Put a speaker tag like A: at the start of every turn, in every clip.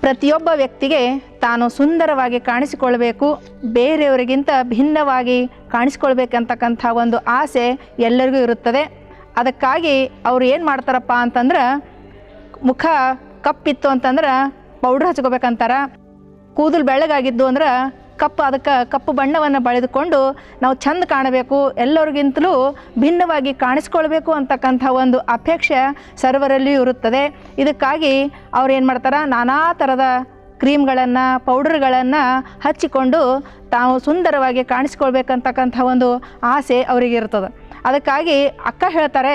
A: ಪ್ರತಿಯೊಬ್ಬ ವ್ಯಕ್ತಿಗೆ ತಾನು ಸುಂದರವಾಗಿ ಕಾಣಿಸಿಕೊಳ್ಬೇಕು, ಬೇರೆಯವರಿಗಿಂತ ಭಿನ್ನವಾಗಿ ಕಾಣಿಸ್ಕೊಳ್ಬೇಕಂತಕ್ಕಂಥ ಒಂದು ಆಸೆ ಎಲ್ಲರಿಗೂ ಇರುತ್ತದೆ. ಅದಕ್ಕಾಗಿ ಅವ್ರು ಏನು ಮಾಡ್ತಾರಪ್ಪ ಅಂತಂದ್ರೆ, ಮುಖ ಕಪ್ಪಿತ್ತು ಅಂತಂದ್ರೆ ಪೌಡ್ರ್ ಹಚ್ಕೋಬೇಕಂತಾರೆ, ಕೂದಲು ಬೆಳ್ಳಗಾಗಿದ್ದು ಅಂದ್ರೆ ಕಪ್ಪು, ಅದಕ್ಕೆ ಕಪ್ಪು ಬಣ್ಣವನ್ನು ಬಳಿದುಕೊಂಡು ನಾವು ಚಂದ ಕಾಣಬೇಕು, ಎಲ್ಲರಿಗಿಂತಲೂ ಭಿನ್ನವಾಗಿ ಕಾಣಿಸ್ಕೊಳ್ಬೇಕು ಅಂತಕ್ಕಂಥ ಒಂದು ಅಪೇಕ್ಷೆ ಸರ್ವರಲ್ಲಿಯೂ ಇರುತ್ತದೆ. ಇದಕ್ಕಾಗಿ ಅವ್ರು ಏನು ಮಾಡ್ತಾರೆ? ನಾನಾ ಥರದ ಕ್ರೀಮ್ಗಳನ್ನು, ಪೌಡರ್ಗಳನ್ನು ಹಚ್ಚಿಕೊಂಡು ತಾವು ಸುಂದರವಾಗಿ ಕಾಣಿಸ್ಕೊಳ್ಬೇಕಂತಕ್ಕಂಥ ಒಂದು ಆಸೆ ಅವರಿಗೆ ಇರ್ತದೆ ಅದಕ್ಕಾಗಿ ಅಕ್ಕ ಹೇಳ್ತಾರೆ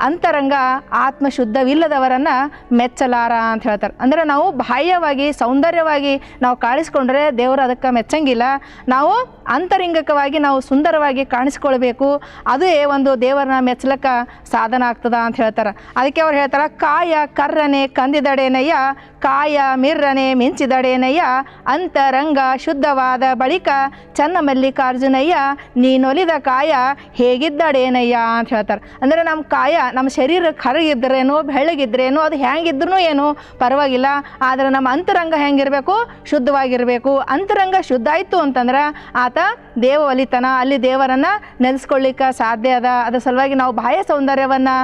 A: ಅಂತರಂಗ ಆತ್ಮ ಶುದ್ಧವಿಲ್ಲದವರನ್ನು ಮೆಚ್ಚಲಾರ ಅಂತ ಹೇಳ್ತಾರೆ. ಅಂದರೆ ನಾವು ಬಾಹ್ಯವಾಗಿ, ಸೌಂದರ್ಯವಾಗಿ ನಾವು ಕಾಣಿಸ್ಕೊಂಡ್ರೆ ದೇವರು ಅದಕ್ಕೆ ಮೆಚ್ಚಂಗಿಲ್ಲ. ನಾವು ಅಂತರಿಂಗಕವಾಗಿ ನಾವು ಸುಂದರವಾಗಿ ಕಾಣಿಸ್ಕೊಳ್ಬೇಕು. ಅದೇ ಒಂದು ದೇವರನ್ನ ಮೆಚ್ಚಲಕ್ಕ ಸಾಧನ ಆಗ್ತದ ಅಂತ ಹೇಳ್ತಾರೆ. ಅದಕ್ಕೆ ಅವ್ರು ಹೇಳ್ತಾರೆ, ಕಾಯ ಕರ್ರನೆ ಕಂದಿದಡೇನಯ್ಯ, ಕಾಯ ಮಿರ್ರನೆ ಮಿಂಚಿದಡೇನಯ್ಯ, ಅಂತರಂಗ ಶುದ್ಧವಾದ ಬಳಿಕ ಚನ್ನ ಮಲ್ಲಿಕಾರ್ಜುನಯ್ಯ, ನೀನೊಲಿದ ಕಾಯ ಹೇಗಿದ್ದಡೇನಯ್ಯ ಅಂತ ಹೇಳ್ತಾರೆ. ಅಂದರೆ ನಮ್ಮ ಕಾಯ ನಮ್ಮ ಶರೀರ ಕರಗಿದ್ರೇನು, ಬೆಳ್ಳಗಿದ್ರೇನು, ಅದು ಹೆಂಗಿದ್ರೂ ಏನು ಪರವಾಗಿಲ್ಲ. ಆದರೆ ನಮ್ಮ ಅಂತರಂಗ ಹೆಂಗಿರಬೇಕು? ಶುದ್ಧವಾಗಿರಬೇಕು. ಅಂತರಂಗ ಶುದ್ಧ ಆಯಿತು ಅಂತಂದ್ರೆ ಆತ ದೇವ ಒಲಿತನ ಅಲ್ಲಿ ದೇವರನ್ನು ನೆಲೆಸ್ಕೊಳ್ಳಿಕ್ಕೆ ಸಾಧ್ಯ ಅದ. ಅದ್ರ ಸಲುವಾಗಿ ನಾವು ಬಾಹ್ಯ ಸೌಂದರ್ಯವನ್ನು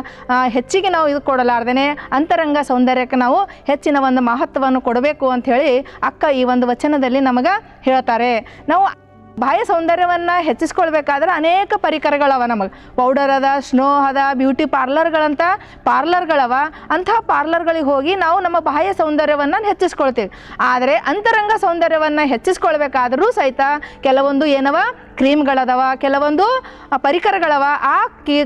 A: ಹೆಚ್ಚಿಗೆ ನಾವು ಇದು ಕೊಡಲಾರ್ದೇನೆ. ಅಂತರಂಗ ಸೌಂದರ್ಯಕ್ಕೆ ನಾವು ಹೆಚ್ಚಿನ ಒಂದು ಮಹತ್ವವನ್ನು ಕೊಡಬೇಕು ಅಂಥೇಳಿ ಅಕ್ಕ ಈ ಒಂದು ವಚನದಲ್ಲಿ ನಮಗೆ ಹೇಳ್ತಾರೆ. ನಾವು ಬಾಹ್ಯ ಸೌಂದರ್ಯವನ್ನು ಹೆಚ್ಚಿಸ್ಕೊಳ್ಬೇಕಾದ್ರೆ ಅನೇಕ ಪರಿಕರಗಳವ ನಮಗೆ. ಪೌಡರ್ ಅದ, ಸ್ನೋ ಅದ, ಬ್ಯೂಟಿ ಪಾರ್ಲರ್ಗಳಂತ ಪಾರ್ಲರ್ಗಳವ. ಅಂಥ ಪಾರ್ಲರ್ಗಳಿಗೆ ಹೋಗಿ ನಾವು ನಮ್ಮ ಬಾಹ್ಯ ಸೌಂದರ್ಯವನ್ನು ಹೆಚ್ಚಿಸ್ಕೊಳ್ತೀವಿ. ಆದರೆ ಅಂತರಂಗ ಸೌಂದರ್ಯವನ್ನು ಹೆಚ್ಚಿಸ್ಕೊಳ್ಬೇಕಾದರೂ ಸಹಿತ ಕೆಲವೊಂದು ಏನವ? ಕ್ರೀಮ್ಗಳದವ, ಕೆಲವೊಂದು ಪರಿಕರಗಳವ. ಆ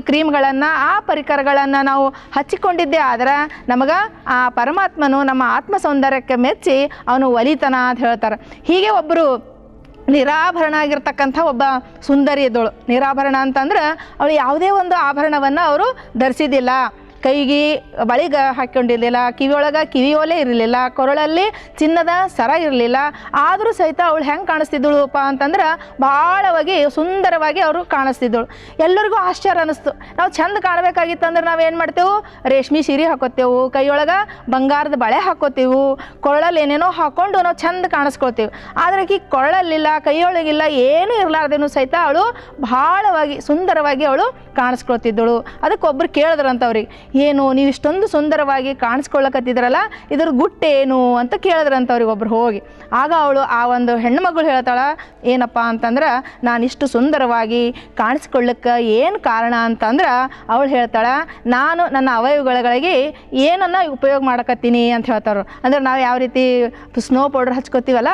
A: ಕ್ರೀಮ್ಗಳನ್ನು, ಆ ಪರಿಕರಗಳನ್ನು ನಾವು ಹಚ್ಚಿಕೊಂಡಿದ್ದೇ ಆದ್ರೆ ನಮಗೆ ಆ ಪರಮಾತ್ಮನು ನಮ್ಮ ಆತ್ಮ ಸೌಂದರ್ಯಕ್ಕೆ ಮೆಚ್ಚಿ ಅವನು ಒಲಿತನ ಅಂತ ಹೇಳ್ತಾರೆ. ಹೀಗೆ ಒಬ್ಬರು ನಿರಾಭರಣ ಆಗಿರ್ತಕ್ಕಂಥ ಒಬ್ಬ ಸುಂದರಿ ಇದ್ದಳು ನಿರಾಭರಣ ಅಂತಂದ್ರೆ ಅವಳು ಯಾವುದೇ ಒಂದು ಆಭರಣವನ್ನು ಅವರು ಧರಿಸಿದ್ದಿಲ್ಲ. ಕೈಗೆ ಬಳಿಗ ಹಾಕ್ಕೊಂಡಿರಲಿಲ್ಲ ಕಿವಿಯೊಳಗೆ ಕಿವಿಯೋಲೆ ಇರಲಿಲ್ಲ, ಕೊರಳಲ್ಲಿ ಚಿನ್ನದ ಸರ ಇರಲಿಲ್ಲ. ಆದರೂ ಸಹಿತ ಅವಳು ಹೆಂಗೆ ಕಾಣಿಸ್ತಿದ್ದಳುಪ್ಪ ಅಂತಂದ್ರೆ ಭಾಳವಾಗಿ ಸುಂದರವಾಗಿ ಅವರು ಕಾಣಿಸ್ತಿದ್ದಳು. ಎಲ್ಲರಿಗೂ ಆಶ್ಚರ್ಯ ಅನ್ನಿಸ್ತು. ನಾವು ಚಂದ ಕಾಣಬೇಕಾಗಿತ್ತು ಅಂದ್ರೆ ನಾವು ಏನು ಮಾಡ್ತೇವೆ? ರೇಷ್ಮೆ ಸೀರೆ ಹಾಕೋತೇವೆ ಕೈಯೊಳಗೆ ಬಂಗಾರದ ಬಳೆ ಹಾಕೋತೀವಿ ಕೊರಳಲ್ಲಿ ಏನೇನೋ ಹಾಕ್ಕೊಂಡು ನಾವು ಚಂದ ಕಾಣಿಸ್ಕೊಳ್ತೀವಿ. ಆದರೆ ಈ ಕೊರಳಲ್ಲಿಲ್ಲ, ಕೈಯೊಳಗಿಲ್ಲ, ಏನೂ ಇರಲಾರ್ದೇನು ಸಹಿತ ಅವಳು ಭಾಳವಾಗಿ ಸುಂದರವಾಗಿ ಅವಳು ಕಾಣಿಸ್ಕೊಳ್ತಿದ್ದಳು. ಅದಕ್ಕೆ ಒಬ್ರು ಕೇಳಿದ್ರಂತ ಅವ್ರಿಗೆ ಏನು, ನೀವು ಇಷ್ಟೊಂದು ಸುಂದರವಾಗಿ ಕಾಣಿಸ್ಕೊಳ್ಳಕತ್ತಿದ್ರಲ್ಲ ಇದ್ರ ಗುಟ್ಟೇನು ಅಂತ ಕೇಳಿದ್ರಂತ ಒಬ್ರು ಹೋಗಿ. ಆಗ ಅವಳು ಆ ಒಂದು ಹೆಣ್ಣುಮಗಳು ಹೇಳ್ತಾಳ, ಏನಪ್ಪ ಅಂತಂದ್ರೆ, ನಾನು ಇಷ್ಟು ಸುಂದರವಾಗಿ ಕಾಣಿಸ್ಕೊಳ್ಳಕ್ಕೆ ಏನು ಕಾರಣ ಅಂತಂದ್ರೆ, ಅವಳು ಹೇಳ್ತಾಳೆ, ನಾನು ನನ್ನ ಅವಯವಗಳಿಗೆ ಏನನ್ನು ಉಪಯೋಗ ಮಾಡಕತ್ತೀನಿ ಅಂತ ಹೇಳ್ತಾರೆ ಅಂದ್ರೆ ನಾವು ಯಾವ ರೀತಿ ಸ್ನೋ ಪೌಡರ್ ಹಚ್ಕೋತೀವಲ್ಲ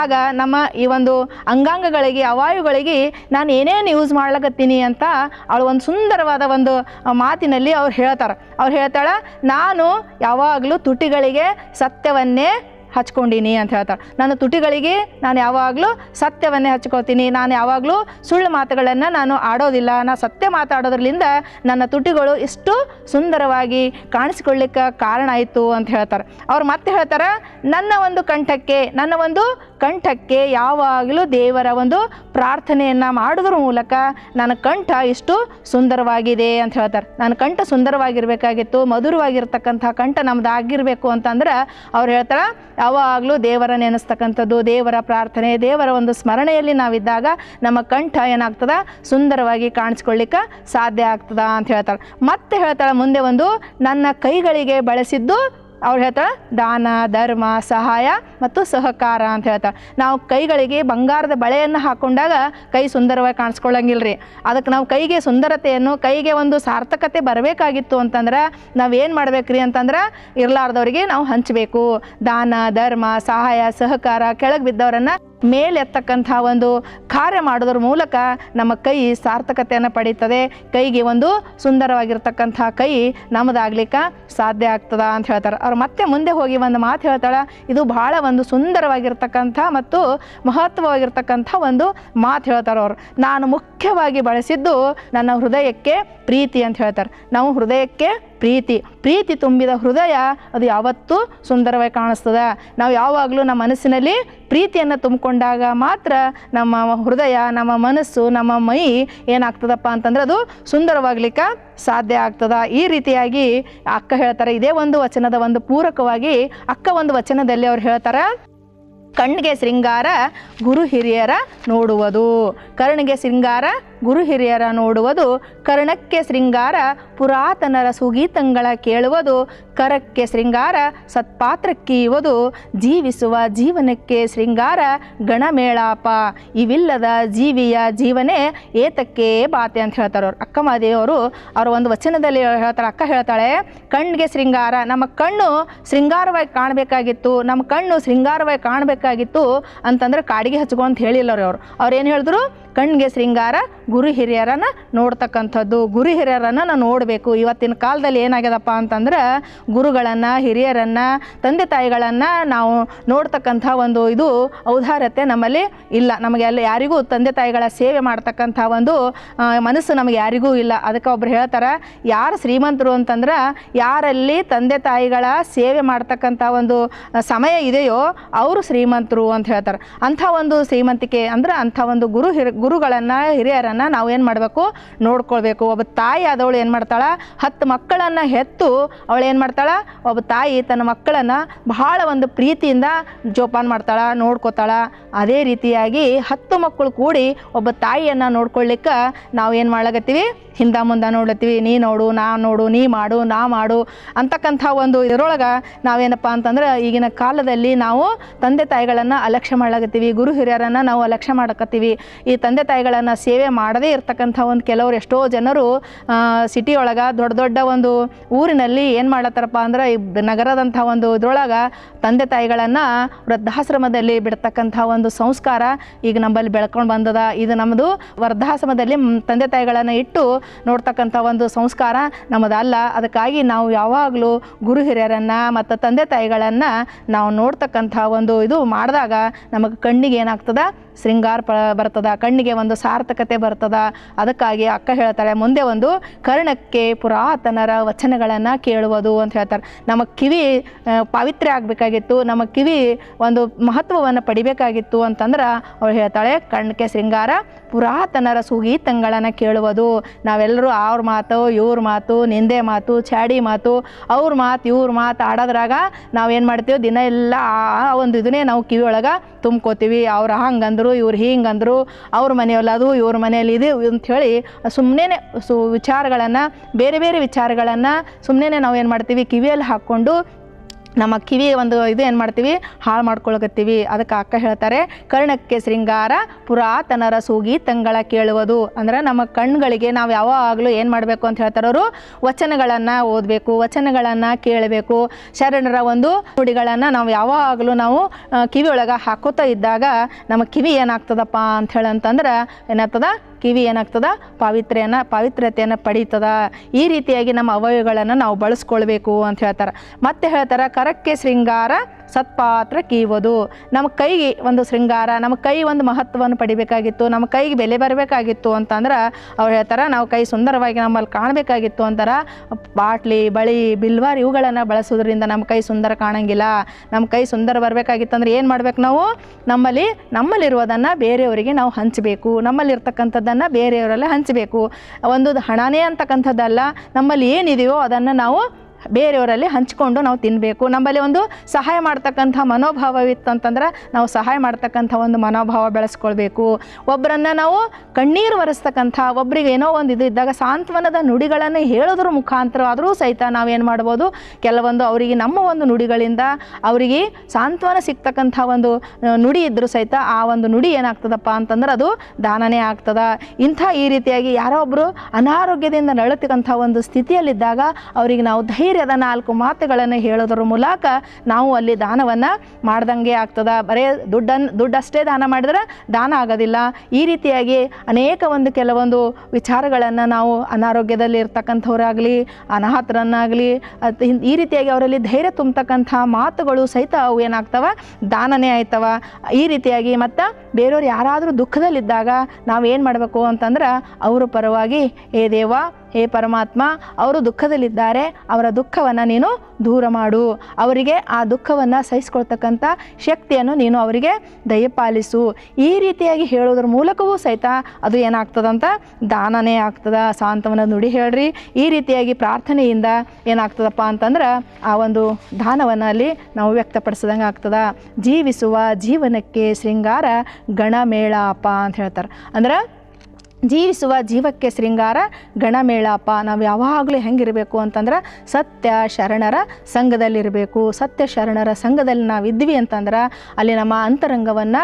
A: ಆಗ ನಮ್ಮ ಈ ಒಂದು ಅಂಗಾಂಗಗಳಿಗೆ ಅವಾಯುಗಳಿಗೆ ನಾನು ಏನೇನು ಯೂಸ್ ಮಾಡ್ಲಕತ್ತೀನಿ ಅಂತ ಅವಳು ಒಂದು ಸುಂದರವಾದ ಒಂದು ಮಾತಿನಲ್ಲಿ ಅವ್ರು ಹೇಳ್ತಾರೆ. ಅವ್ರು ಹೇಳ್ತಾಳ ನಾನು ಯಾವಾಗಲೂ ತುಟಿಗಳಿಗೆ ಸತ್ಯವನ್ನೇ ಹಚ್ಕೊಂಡೀನಿ ಅಂತ ಹೇಳ್ತಾಳೆ. ನನ್ನ ತುಟಿಗಳಿಗೆ ನಾನು ಯಾವಾಗಲೂ ಸತ್ಯವನ್ನೇ ಹಚ್ಕೋತೀನಿ ನಾನು ಯಾವಾಗಲೂ ಸುಳ್ಳು ಮಾತುಗಳನ್ನು ನಾನು ಆಡೋದಿಲ್ಲ. ನಾನು ಸತ್ಯ ಮಾತಾಡೋದ್ರಲ್ಲಿಂದ ನನ್ನ ತುಟಿಗಳು ಇಷ್ಟು ಸುಂದರವಾಗಿ ಕಾಣಿಸ್ಕೊಳ್ಳಿಕ್ಕೆ ಕಾರಣ ಆಯಿತು ಅಂತ ಹೇಳ್ತಾರೆ. ಅವ್ರು ಮತ್ತೆ ಹೇಳ್ತಾರೆ, ನನ್ನ ಒಂದು ಕಂಠಕ್ಕೆ, ನನ್ನ ಒಂದು ಕಂಠಕ್ಕೆ ಯಾವಾಗಲೂ ದೇವರ ಒಂದು ಪ್ರಾರ್ಥನೆಯನ್ನು ಮಾಡೋದ್ರ ಮೂಲಕ ನನ್ನ ಕಂಠ ಇಷ್ಟು ಸುಂದರವಾಗಿದೆ ಅಂತ ಹೇಳ್ತಾರೆ. ನನ್ನ ಕಂಠ ಸುಂದರವಾಗಿರಬೇಕಾಗಿತ್ತು, ಮಧುರವಾಗಿರ್ತಕ್ಕಂಥ ಕಂಠ ನಮ್ದು ಆಗಿರಬೇಕು ಅಂತಂದ್ರೆ ಅವ್ರು ಹೇಳ್ತಾರೆ ಯಾವಾಗಲೂ ದೇವರ ನೆನೆಸ್ತಕ್ಕಂಥದ್ದು, ದೇವರ ಪ್ರಾರ್ಥನೆ, ದೇವರ ಒಂದು ಸ್ಮರಣೆಯಲ್ಲಿ ನಾವಿದ್ದಾಗ ನಮ್ಮ ಕಂಠ ಏನಾಗ್ತದ? ಸುಂದರವಾಗಿ ಕಾಣಿಸ್ಕೊಳ್ಳಿಕ್ಕೆ ಸಾಧ್ಯ ಆಗ್ತದ ಅಂತ ಹೇಳ್ತಾಳೆ ಮತ್ತೆ ಹೇಳ್ತಾಳೆ, ಮುಂದೆ ಒಂದು ನನ್ನ ಕೈಗಳಿಗೆ ಬಳಸಿದ್ದು ಅವ್ರು ಹೇಳ್ತಾಳೆ ದಾನ, ಧರ್ಮ, ಸಹಾಯ ಮತ್ತು ಸಹಕಾರ ಅಂತ ಹೇಳ್ತಾಳೆ ನಾವು ಕೈಗಳಿಗೆ ಬಂಗಾರದ ಬಳೆಯನ್ನು ಹಾಕೊಂಡಾಗ ಕೈ ಸುಂದರವಾಗಿ ಕಾಣಿಸ್ಕೊಳ್ಳಂಗಿಲ್ಲ ರೀ ಅದಕ್ಕೆ ನಾವು ಕೈಗೆ ಸುಂದರತೆಯನ್ನು, ಕೈಗೆ ಒಂದು ಸಾರ್ಥಕತೆ ಬರಬೇಕಾಗಿತ್ತು ಅಂತಂದ್ರೆ ನಾವೇನು ಮಾಡ್ಬೇಕ್ರಿ ಅಂತಂದ್ರೆ ಇರಲಾರ್ದವ್ರಿಗೆ ನಾವು ಹಂಚಬೇಕು. ದಾನ, ಧರ್ಮ, ಸಹಾಯ, ಸಹಕಾರ ಕೆಳಗೆ ಬಿದ್ದವರನ್ನು ಮೇಲೆತ್ತಕ್ಕಂಥ ಒಂದು ಕಾರ್ಯ ಮಾಡೋದ್ರ ಮೂಲಕ ನಮ್ಮ ಕೈ ಸಾರ್ಥಕತೆಯನ್ನು ಪಡೀತದೆ ಕೈಗೆ ಒಂದು ಸುಂದರವಾಗಿರ್ತಕ್ಕಂಥ ಕೈ ನಮ್ಮದಾಗ್ಲಿಕ್ಕೆ ಸಾಧ್ಯ ಆಗ್ತದ ಅಂತ ಹೇಳ್ತಾರೆ. ಅವ್ರು ಮತ್ತೆ ಮುಂದೆ ಹೋಗಿ ಒಂದು ಮಾತು ಹೇಳ್ತಾಳೆ, ಇದು ಭಾಳ ಒಂದು ಸುಂದರವಾಗಿರ್ತಕ್ಕಂಥ ಮತ್ತು ಮಹತ್ವವಾಗಿರ್ತಕ್ಕಂಥ ಒಂದು ಮಾತು ಹೇಳ್ತಾರೆ ಅವರು. ನಾನು ಮುಖ್ಯವಾಗಿ ಬಳಸಿದ್ದು ನನ್ನ ಹೃದಯಕ್ಕೆ ಪ್ರೀತಿ ಅಂತ ಹೇಳ್ತಾರೆ. ನಾವು ಹೃದಯಕ್ಕೆ ಪ್ರೀತಿ ಪ್ರೀತಿ ತುಂಬಿದ ಹೃದಯ ಅದು ಯಾವತ್ತೂ ಸುಂದರವಾಗಿ ಕಾಣಿಸ್ತದೆ. ನಾವು ಯಾವಾಗಲೂ ನಮ್ಮ ಮನಸ್ಸಿನಲ್ಲಿ ಪ್ರೀತಿಯನ್ನು ತುಂಬಿಕೊಂಡಾಗ ಮಾತ್ರ ನಮ್ಮ ಹೃದಯ, ನಮ್ಮ ಮನಸ್ಸು, ನಮ್ಮ ಮೈ ಏನಾಗ್ತದಪ್ಪ ಅಂತಂದ್ರೆ ಅದು ಸುಂದರವಾಗ್ಲಿಕ್ಕೆ ಸಾಧ್ಯ ಆಗ್ತದ. ಈ ರೀತಿಯಾಗಿ ಅಕ್ಕ ಹೇಳ್ತಾರೆ, ಇದೇ ಒಂದು ವಚನದ ಒಂದು ಪೂರಕವಾಗಿ ಅಕ್ಕ ಒಂದು ವಚನದಲ್ಲಿ ಅವ್ರು ಹೇಳ್ತಾರೆ, ಕಣ್ಣಿಗೆ ಶೃಂಗಾರ ಗುರು ಹಿರಿಯರ ನೋಡುವುದು. ಕರ್ಣಿಗೆ ಶೃಂಗಾರ ಗುರು ಹಿರಿಯರ ನೋಡುವುದು, ಕರ್ಣಕ್ಕೆ ಶೃಂಗಾರ, ಪುರಾತನರ ಸುಗೀತಂಗಳ ಕೇಳುವುದು, ಕರಕ್ಕೆ ಶೃಂಗಾರ ಸತ್ಪಾತ್ರಕ್ಕೀಯುವುದು ಜೀವಿಸುವ ಜೀವನಕ್ಕೆ ಶೃಂಗಾರ, ಗಣಮೇಳಾಪ, ಇವಿಲ್ಲದ ಜೀವಿಯ ಜೀವನೇ ಏತಕ್ಕೆ ಬಾತೆ ಅಂತ ಹೇಳ್ತಾರೆ ಅವ್ರು. ಅಕ್ಕ ಮಾದೇವರು ಅವರ ಒಂದು ವಚನದಲ್ಲಿ ಹೇಳ್ತಾರೆ, ಅಕ್ಕ ಹೇಳ್ತಾಳೆ ಕಣ್ಣಿಗೆ ಶೃಂಗಾರ, ನಮ್ಮ ಕಣ್ಣು ಶೃಂಗಾರವಾಗಿ ಕಾಣಬೇಕಾಗಿತ್ತು, ನಮ್ಮ ಕಣ್ಣು ಶೃಂಗಾರವಾಗಿ ಕಾಣಬೇಕಾಗಿತ್ತು ಅಂತಂದ್ರೆ ಕಾಡಿಗೆ ಹಚ್ಕೊ ಅಂತ ಹೇಳಿಲ್ಲ ಅವ್ರು. ಅವ್ರು ಏನು ಹೇಳಿದ್ರು? ಕಣ್ಣಿಗೆ ಶೃಂಗಾರ ಗುರು ಹಿರಿಯರನ್ನು ನೋಡ್ತಕ್ಕಂಥದ್ದು, ಗುರು ಹಿರಿಯರನ್ನು ನಾವು ನೋಡಬೇಕು. ಇವತ್ತಿನ ಕಾಲದಲ್ಲಿ ಏನಾಗ್ಯದಪ್ಪ ಅಂತಂದ್ರೆ, ಗುರುಗಳನ್ನು, ಹಿರಿಯರನ್ನು, ತಂದೆ ತಾಯಿಗಳನ್ನು ನಾವು ನೋಡ್ತಕ್ಕಂಥ ಒಂದು ಇದು ಔದಾರ್ಯತೆ ನಮ್ಮಲ್ಲಿ ಇಲ್ಲ. ನಮಗೆ ಅಲ್ಲಿ ಯಾರಿಗೂ ತಂದೆ ತಾಯಿಗಳ ಸೇವೆ ಮಾಡ್ತಕ್ಕಂಥ ಒಂದು ಮನಸ್ಸು ನಮಗೆ ಯಾರಿಗೂ ಇಲ್ಲ. ಅದಕ್ಕೆ ಒಬ್ರು ಹೇಳ್ತಾರೆ, ಯಾರು ಶ್ರೀಮಂತರು ಅಂತಂದ್ರೆ, ಯಾರಲ್ಲಿ ತಂದೆ ತಾಯಿಗಳ ಸೇವೆ ಮಾಡ್ತಕ್ಕಂಥ ಒಂದು ಸಮಯ ಇದೆಯೋ ಅವರು ಶ್ರೀಮಂತರು ಅಂತ ಹೇಳ್ತಾರೆ. ಅಂಥ ಒಂದು ಶ್ರೀಮಂತಿಕೆ ಅಂದ್ರೆ ಅಂಥ ಒಂದು ಗುರು ಹಿರಿ, ಗುರುಗಳನ್ನು, ಹಿರಿಯರನ್ನು ನಾವು ಏನು ಮಾಡಬೇಕು? ನೋಡ್ಕೊಳ್ಬೇಕು. ಒಬ್ಬ ತಾಯಿ ಆದವಳು ಏನು ಮಾಡ್ತಾಳೆ? ಹತ್ತು ಮಕ್ಕಳನ್ನು ಹೆತ್ತು ಅವಳು ಏನು ಮಾಡ್ತಾಳೆ? ಒಬ್ಬ ತಾಯಿ ತನ್ನ ಮಕ್ಕಳನ್ನು ಬಹಳ ಒಂದು ಪ್ರೀತಿಯಿಂದ ಜೋಪಾನ ಮಾಡ್ತಾಳೆ, ನೋಡ್ಕೋತಾಳ. ಅದೇ ರೀತಿಯಾಗಿ ಹತ್ತು ಮಕ್ಕಳು ಕೂಡಿ ಒಬ್ಬ ತಾಯಿಯನ್ನು ನೋಡ್ಕೊಳ್ಳಿಕ್ಕೆ ನಾವು ಏನು ಮಾಡ್ಲಾಗತ್ತೀವಿ ಹಿಂದ ಮುಂದೆ ನೋಡ್ಲತ್ತೀವಿ. ನೀ ನೋಡು, ನಾ ನೋಡು, ನೀ ಮಾಡು, ನಾ ಮಾಡು ಅಂತಕ್ಕಂಥ ಒಂದು ಇದರೊಳಗೆ ನಾವೇನಪ್ಪ ಅಂತಂದ್ರೆ ಈಗಿನ ಕಾಲದಲ್ಲಿ ನಾವು ತಂದೆ ತಾಯಿಗಳನ್ನು ಅಲಕ್ಷ್ಯ ಮಾಡ್ಲಾಗತ್ತೀವಿ ಗುರು ಹಿರಿಯರನ್ನು ನಾವು ಅಲಕ್ಷ್ಯ ಮಾಡಕತ್ತೀವಿ. ಈ ತಂದೆ ತಾಯಿಗಳನ್ನು ಸೇವೆ ಮಾಡದೇ ಇರ್ತಕ್ಕಂಥ ಒಂದು ಕೆಲವರು ಎಷ್ಟೋ ಜನರು ಸಿಟಿ ಒಳಗೆ ದೊಡ್ಡ ದೊಡ್ಡ ಒಂದು ಊರಿನಲ್ಲಿ ಏನು ಮಾಡತ್ತಾರಪ್ಪ ಅಂದ್ರೆ ಈ ನಗರದಂಥ ಒಂದು ಇದ್ರೊಳಗೆ ತಂದೆ ತಾಯಿಗಳನ್ನು ವೃದ್ಧಾಶ್ರಮದಲ್ಲಿ ಬಿಡ್ತಕ್ಕಂಥ ಒಂದು ಸಂಸ್ಕಾರ ಈಗ ನಮ್ಮಲ್ಲಿ ಬೆಳ್ಕೊಂಡು ಬಂದದ. ಇದು ನಮ್ಮದು ವೃದ್ಧಾಶ್ರಮದಲ್ಲಿ ತಂದೆ ತಾಯಿಗಳನ್ನು ಇಟ್ಟು ನೋಡ್ತಕ್ಕಂಥ ಒಂದು ಸಂಸ್ಕಾರ ನಮ್ಮದಲ್ಲ ಅದಕ್ಕಾಗಿ ನಾವು ಯಾವಾಗಲೂ ಗುರು ಹಿರಿಯರನ್ನು ಮತ್ತು ತಂದೆ ತಾಯಿಗಳನ್ನು ನಾವು ನೋಡ್ತಕ್ಕಂಥ ಒಂದು ಇದು ಮಾಡಿದಾಗ ನಮಗೆ ಕಣ್ಣಿಗೆ ಏನಾಗ್ತದ? ಶೃಂಗಾರ ಪ ಬರ್ತದ, ಕಣ್ಣಿಗೆ ಒಂದು ಸಾರ್ಥಕತೆ ಬರ್ತದ, ಅದಕ್ಕಾಗಿ ಅಕ್ಕ ಹೇಳ್ತಾಳೆ ಮುಂದೆ ಒಂದು ಕರ್ಣಕ್ಕೆ ಪುರಾತನರ ವಚನಗಳನ್ನು ಕೇಳುವುದು ಅಂತ ಹೇಳ್ತಾರೆ. ನಮ್ಮ ಕಿವಿ ಪವಿತ್ರ ಆಗಬೇಕಾಗಿತ್ತು, ನಮ್ಮ ಕಿವಿ ಒಂದು ಮಹತ್ವವನ್ನು ಪಡಿಬೇಕಾಗಿತ್ತು ಅಂತಂದ್ರೆ ಅವಳು ಹೇಳ್ತಾಳೆ ಕಣ್ಣಕ್ಕೆ ಶೃಂಗಾರ ಪುರಾತನರ ಸುಗೀತಂಗಳನ್ನು ಕೇಳುವುದು. ನಾವೆಲ್ಲರೂ ಅವ್ರ ಮಾತು, ಇವ್ರ ಮಾತು, ನಿಂದೆ ಮಾತು, ಚಾಡಿ ಮಾತು, ಅವ್ರ ಮಾತು, ಇವ್ರ ಮಾತು ಆಡೋದ್ರಾಗ ನಾವೇನು ಮಾಡ್ತೀವಿ, ದಿನ ಎಲ್ಲ ಆ ಒಂದು ಇದನ್ನೇ ನಾವು ಕಿವಿ ಒಳಗೆ ತುಂಬ್ಕೋತೀವಿ. ಅವ್ರು ಹಂಗಂದ್ರು ಇವ್ರು ಹಿಂಗಂದ್ರು ಅವ್ರ ಮನೆಯಲ್ಲಿ ಅದು, ಇವ್ರ ಮನೆಯಲ್ಲಿ ಇದು ಅಂಥೇಳಿ ಸುಮ್ಮನೆ ಸು ವಿಚಾರಗಳನ್ನು, ಬೇರೆ ಬೇರೆ ವಿಚಾರಗಳನ್ನು ಸುಮ್ಮನೆ ನಾವು ಏನು ಮಾಡ್ತೀವಿ, ಕಿವಿಯಲ್ಲಿ ಹಾಕ್ಕೊಂಡು ನಮ್ಮ ಕಿವಿ ಒಂದು ಇದು ಏನು ಮಾಡ್ತೀವಿ? ಹಾಳು ಮಾಡ್ಕೊಳಕತ್ತೀವಿ. ಅದಕ್ಕೆ ಅಕ್ಕ ಹೇಳ್ತಾರೆ, ಕರ್ಣಕ್ಕೆ ಶೃಂಗಾರ ಪುರಾತನರ ಸೂಗಿ ತಂಗಳ ಕೇಳುವುದು. ಅಂದರೆ ನಮ್ಮ ಕಣ್ಣುಗಳಿಗೆ ನಾವು ಯಾವಾಗಲೂ ಏನು ಮಾಡಬೇಕು ಅಂತ ಹೇಳ್ತಾರವರು ವಚನಗಳನ್ನು ಓದಬೇಕು, ವಚನಗಳನ್ನು ಕೇಳಬೇಕು. ಶರಣರ ಒಂದು ನುಡಿಗಳನ್ನು ನಾವು ಯಾವಾಗಲೂ ನಾವು ಕಿವಿ ಒಳಗೆ ಹಾಕೋತಾ ಇದ್ದಾಗ ನಮ್ಮ ಕಿವಿ ಏನಾಗ್ತದಪ್ಪ ಅಂತ ಹೇಳಂತಂದ್ರೆ ಏನಾಗ್ತದ? ಕಿವಿ ಏನಾಗ್ತದ? ಪಾವಿತ್ರ್ಯನ, ಪಾವಿತ್ರ್ಯತೆಯನ್ನು ಪಡೀತದ. ಈ ರೀತಿಯಾಗಿ ನಮ್ಮ ಅವಯವಗಳನ್ನು ನಾವು ಬಳಸ್ಕೊಳ್ಬೇಕು ಅಂತ ಹೇಳ್ತಾರೆ. ಮತ್ತೆ ಹೇಳ್ತಾರೆ ಕರಕ್ಕೆ ಶೃಂಗಾರ ಸತ್ಪಾತ್ರ ಕೀವೋದು ನಮ್ಮ ಕೈಗೆ ಒಂದು ಶೃಂಗಾರ, ನಮ್ಮ ಕೈ ಒಂದು ಮಹತ್ವವನ್ನು ಪಡಿಬೇಕಾಗಿತ್ತು, ನಮ್ಮ ಕೈಗೆ ಬೆಲೆ ಬರಬೇಕಾಗಿತ್ತು ಅಂತಂದ್ರೆ ಅವ್ರು ಹೇಳ್ತಾರೆ, ನಾವು ಕೈ ಸುಂದರವಾಗಿ ನಮ್ಮಲ್ಲಿ ಕಾಣಬೇಕಾಗಿತ್ತು ಅಂತಾರೆ. ಬಾಟ್ಲಿ, ಬಳಿ, ಬಿಲ್ವಾರ್ ಇವುಗಳನ್ನು ಬಳಸೋದ್ರಿಂದ ನಮ್ಮ ಕೈ ಸುಂದರ ಕಾಣಂಗಿಲ್ಲ. ನಮ್ಮ ಕೈ ಸುಂದರ ಬರಬೇಕಾಗಿತ್ತಂದ್ರೆ ಏನು ಮಾಡ್ಬೇಕು ನಾವು? ನಮ್ಮಲ್ಲಿ, ನಮ್ಮಲ್ಲಿರುವುದನ್ನು ಬೇರೆಯವರಿಗೆ ನಾವು ಹಂಚಬೇಕು. ನಮ್ಮಲ್ಲಿರ್ತಕ್ಕಂಥದ್ದನ್ನು ಬೇರೆಯವರೆಲ್ಲ ಹಂಚಬೇಕು. ಒಂದು ಹಣನೇ ಅಂತಕ್ಕಂಥದ್ದಲ್ಲ, ನಮ್ಮಲ್ಲಿ ಏನಿದೆಯೋ ಅದನ್ನು ನಾವು ಬೇರೆಯವರಲ್ಲಿ ಹಂಚಿಕೊಂಡು ನಾವು ತಿನ್ನಬೇಕು ನಮ್ಮಲ್ಲಿ ಒಂದು ಸಹಾಯ ಮಾಡ್ತಕ್ಕಂಥ ಮನೋಭಾವವಿತ್ತಂತಂದ್ರೆ ನಾವು ಸಹಾಯ ಮಾಡ್ತಕ್ಕಂಥ ಒಂದು ಮನೋಭಾವ ಬೆಳೆಸ್ಕೊಳ್ಬೇಕು. ಒಬ್ಬರನ್ನು ನಾವು ಕಣ್ಣೀರು ಒರೆಸ್ತಕ್ಕಂಥ ಒಬ್ಬರಿಗೆ ಏನೋ ಒಂದು ಇದು ಇದ್ದಾಗ ಸಾಂತ್ವನದ ನುಡಿಗಳನ್ನು ಹೇಳೋದ್ರ ಮುಖಾಂತರ ಆದರೂ ಸಹಿತ ನಾವೇನು ಮಾಡ್ಬೋದು? ಕೆಲವೊಂದು ಅವರಿಗೆ ನಮ್ಮ ಒಂದು ನುಡಿಗಳಿಂದ ಅವರಿಗೆ ಸಾಂತ್ವನ ಸಿಗ್ತಕ್ಕಂಥ ಒಂದು ನುಡಿ ಇದ್ದರೂ ಸಹಿತ ಆ ಒಂದು ನುಡಿ ಏನಾಗ್ತದಪ್ಪ ಅಂತಂದ್ರೆ ಅದು ದಾನನೇ ಆಗ್ತದ. ಇಂಥ ಈ ರೀತಿಯಾಗಿ ಯಾರೋ ಒಬ್ಬರು ಅನಾರೋಗ್ಯದಿಂದ ನಳತಕ್ಕಂಥ ಒಂದು ಸ್ಥಿತಿಯಲ್ಲಿದ್ದಾಗ ಅವರಿಗೆ ನಾವು ಧೈರ್ಯದ ನಾಲ್ಕು ಮಾತುಗಳನ್ನು ಹೇಳೋದ್ರ ಮೂಲಕ ನಾವು ಅಲ್ಲಿ ದಾನವನ್ನು ಮಾಡ್ದಂಗೆ ಆಗ್ತದ. ಬರೇ ದುಡ್ಡನ್ನು ದುಡ್ಡಷ್ಟೇ ದಾನ ಮಾಡಿದ್ರೆ ದಾನ ಆಗೋದಿಲ್ಲ. ಈ ರೀತಿಯಾಗಿ ಅನೇಕ ಒಂದು ಕೆಲವೊಂದು ವಿಚಾರಗಳನ್ನು ನಾವು ಅನಾರೋಗ್ಯದಲ್ಲಿ ಇರ್ತಕ್ಕಂಥವ್ರಾಗಲಿ ಅನಾಥರನ್ನಾಗಲಿ ಹಿಂ- ಈ ರೀತಿಯಾಗಿ ಅವರಲ್ಲಿ ಧೈರ್ಯ ತುಂಬತಕ್ಕಂಥ ಮಾತುಗಳು ಸಹಿತ ಅವು ಏನಾಗ್ತವ? ದಾನನೇ ಆಯ್ತವ. ಈ ರೀತಿಯಾಗಿ ಮತ್ತು ಬೇರೆಯವ್ರು ಯಾರಾದರೂ ದುಃಖದಲ್ಲಿದ್ದಾಗ ನಾವು ಏನು ಮಾಡಬೇಕು ಅಂತಂದ್ರೆ ಅವರ ಪರವಾಗಿ, ಏ ದೇವ ಹೇ ಪರಮಾತ್ಮ, ಅವರು ದುಃಖದಲ್ಲಿದ್ದಾರೆ, ಅವರ ದುಃಖವನ್ನು ನೀನು ದೂರ ಮಾಡು. ಅವರಿಗೆ ಆ ದುಃಖವನ್ನು ಸಹಿಸ್ಕೊಳ್ತಕ್ಕಂಥ ಶಕ್ತಿಯನ್ನು ನೀನು ಅವರಿಗೆ ದಯಪಾಲಿಸು. ಈ ರೀತಿಯಾಗಿ ಹೇಳೋದ್ರ ಮೂಲಕವೂ ಸಹಿತ ಅದು ಏನಾಗ್ತದಂತ ದಾನನೇ ಆಗ್ತದ. ಸಾಂತ್ವನ ನುಡಿ ಹೇಳ್ರಿ. ಈ ರೀತಿಯಾಗಿ ಪ್ರಾರ್ಥನೆಯಿಂದ ಏನಾಗ್ತದಪ್ಪ ಅಂತಂದ್ರೆ ಆ ಒಂದು ದಾನವನ್ನು ಅಲ್ಲಿ ನಾವು ವ್ಯಕ್ತಪಡಿಸಿದಂಗೆ ಆಗ್ತದ. ಜೀವಿಸುವ ಜೀವನಕ್ಕೆ ಶೃಂಗಾರ ಗಣಮೇಳಾಪ ಅಂತ ಹೇಳ್ತಾರೆ. ಅಂದ್ರೆ ಜೀವಿಸುವ ಜೀವಕ್ಕೆ ಶೃಂಗಾರ, ಗಣಮೇಳಾಪ. ನಾವು ಯಾವಾಗಲೂ ಹೆಂಗಿರಬೇಕು ಅಂತಂದ್ರೆ ಸತ್ಯ ಶರಣರ ಸಂಘದಲ್ಲಿರಬೇಕು. ಸತ್ಯ ಶರಣರ ಸಂಘದಲ್ಲಿ ನಾವು ಇದ್ವಿ ಅಂತಂದ್ರೆ ಅಲ್ಲಿ ನಮ್ಮ ಅಂತರಂಗವನ್ನು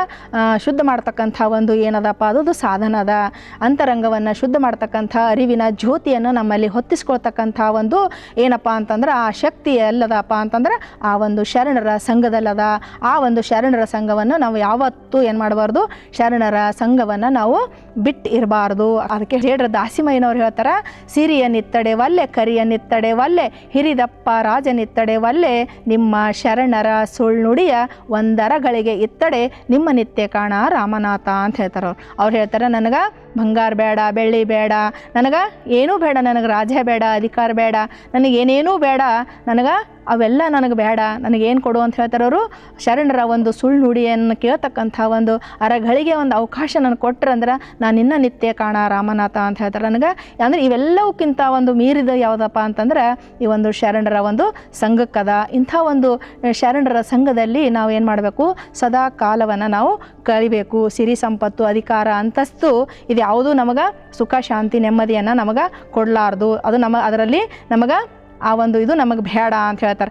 A: ಶುದ್ಧ ಮಾಡ್ತಕ್ಕಂಥ ಒಂದು ಏನದಪ್ಪ ಅದು ಸಾಧನ ಅದ. ಅಂತರಂಗವನ್ನು ಶುದ್ಧ ಮಾಡ್ತಕ್ಕಂಥ ಅರಿವಿನ ಜ್ಯೋತಿಯನ್ನು ನಮ್ಮಲ್ಲಿ ಹೊತ್ತಿಸ್ಕೊಳ್ತಕ್ಕಂಥ ಒಂದು ಏನಪ್ಪ ಅಂತಂದ್ರೆ ಆ ಶಕ್ತಿ ಎಲ್ಲದಪ್ಪ ಅಂತಂದ್ರೆ ಆ ಒಂದು ಶರಣರ ಸಂಘದಲ್ಲದ ಆ ಒಂದು ಶರಣರ ಸಂಘವನ್ನು ನಾವು ಯಾವತ್ತೂ ಏನು ಮಾಡಬಾರ್ದು, ಶರಣರ ಸಂಘವನ್ನು ನಾವು ಬಿಟ್ಟು ಇರಬಾರ್ದು. ಅದಕ್ಕೆ ಹೇಳ್ರ ದಾಸಿಮಯ್ಯನವ್ರು ಹೇಳ್ತಾರೆ, ಸಿರಿಯ ನಿತ್ತಡೆ ವಲ್ಲೆ, ಕರಿಯ ನಿತ್ತಡೆ ವಲ್ಲೆ, ಹಿರಿದಪ್ಪ ರಾಜ ನಿತ್ತಡೆ ವಲ್ಲೆ, ನಿಮ್ಮ ಶರಣರ ಸುಳ್ನುಡಿಯ ಒಂದರಗಳಿಗೆ ಇತ್ತಡೆ, ನಿಮ್ಮ ನಿತ್ಯ ಕಾಣ ರಾಮನಾಥ ಅಂತ ಹೇಳ್ತಾರೆ ಅವ್ರು. ಅವ್ರು ಹೇಳ್ತಾರೆ, ನನಗೆ ಬಂಗಾರ ಬೇಡ, ಬೆಳ್ಳಿ ಬೇಡ, ನನಗೆ ಏನೂ ಬೇಡ, ನನಗೆ ರಾಜ್ಯ ಬೇಡ, ಅಧಿಕಾರ ಬೇಡ ನನಗೇನೇನೂ ಬೇಡ, ನನಗೆ ಅವೆಲ್ಲ ನನಗೆ ಬೇಡ, ನನಗೇನು ಕೊಡು ಅಂತ ಹೇಳ್ತಾರೆ ಅವರು. ಶರಣರ ಒಂದು ಸುಳ್ಳು ನುಡಿಯನ್ನು ಕೇಳ್ತಕ್ಕಂಥ ಒಂದು ಅರಗಳಿಗೆ ಒಂದು ಅವಕಾಶ ನನಗೆ ಕೊಟ್ರಂದ್ರೆ ನಾನು ಇನ್ನ ನಿತ್ಯ ಕಾಣ ರಾಮನಾಥ ಅಂತ ಹೇಳ್ತಾರೆ ನನಗೆ. ಅಂದರೆ ಇವೆಲ್ಲವಕ್ಕಿಂತ ಒಂದು ಮೀರಿದ ಯಾವುದಪ್ಪ ಅಂತಂದ್ರೆ ಈ ಒಂದು ಶರಣರ ಒಂದು ಸಂಘಕ್ಕದ ಇಂಥ ಒಂದು ಶರಣರ ಸಂಘದಲ್ಲಿ ನಾವು ಏನು ಮಾಡಬೇಕು? ಸದಾ ಕಾಲವನ್ನು ನಾವು ಕಳಿಬೇಕು. ಸಿರಿ ಸಂಪತ್ತು, ಅಧಿಕಾರ, ಅಂತಸ್ತು ಇದು ಯಾವುದೂ ನಮಗೆ ಸುಖ, ಶಾಂತಿ, ನೆಮ್ಮದಿಯನ್ನು ನಮಗೆ ಕೊಡಲಾರ್ದು. ಅದು ನಮ್ಮ ಅದರಲ್ಲಿ ನಮಗೆ ಆ ಒಂದು ಇದು ನಮಗೆ ಬೇಡ ಅಂತ ಹೇಳ್ತಾರೆ.